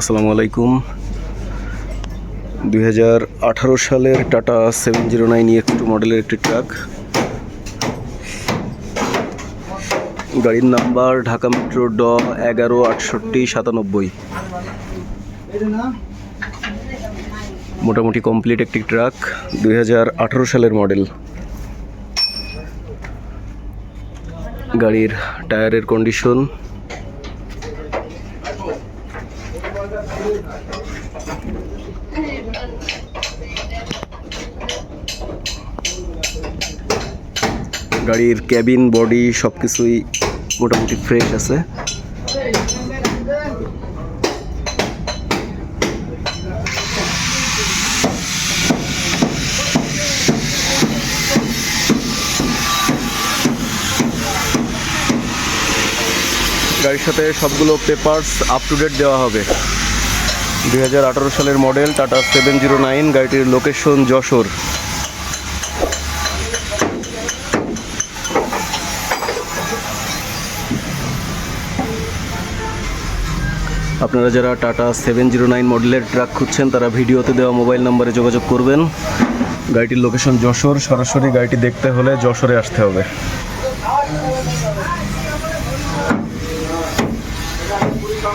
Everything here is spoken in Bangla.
আসসালামু আলাইকুম। দুই হাজার আঠারো সালের Tata seven zero nine X two মডেলের একটি ট্রাক গাড়ির নাম্বার ঢাকা মেট্রো ড এগারো আটষট্টি সাতানব্বই। মোটামুটি কমপ্লিট একটি ট্রাক দুই হাজার আঠারো সালের মডেল গাড়ির টায়ারের কন্ডিশন গাড়ির ক্যাবিন বডি সবকিছুই মোটামুটি ফ্রেশ আছে। গাড়ির সাথে সবগুলো পেপার্স আপ টু ডেট দেওয়া হবে। দুই হাজার আঠারো সালের model Tata seven zero nine গাড়িটির লোকেশন যশোর। আপনারা যারা টাটা সেভেন জিরো নাইন মডেলের ট্রাক খুঁজছেন, তারা ভিডিওতে দেওয়া মোবাইল নম্বরে যোগাযোগ করবেন। গাড়িটির লোকেশন যশোর। সরাসরি গাড়িটি দেখতে হলে যশোরে আসতে হবে।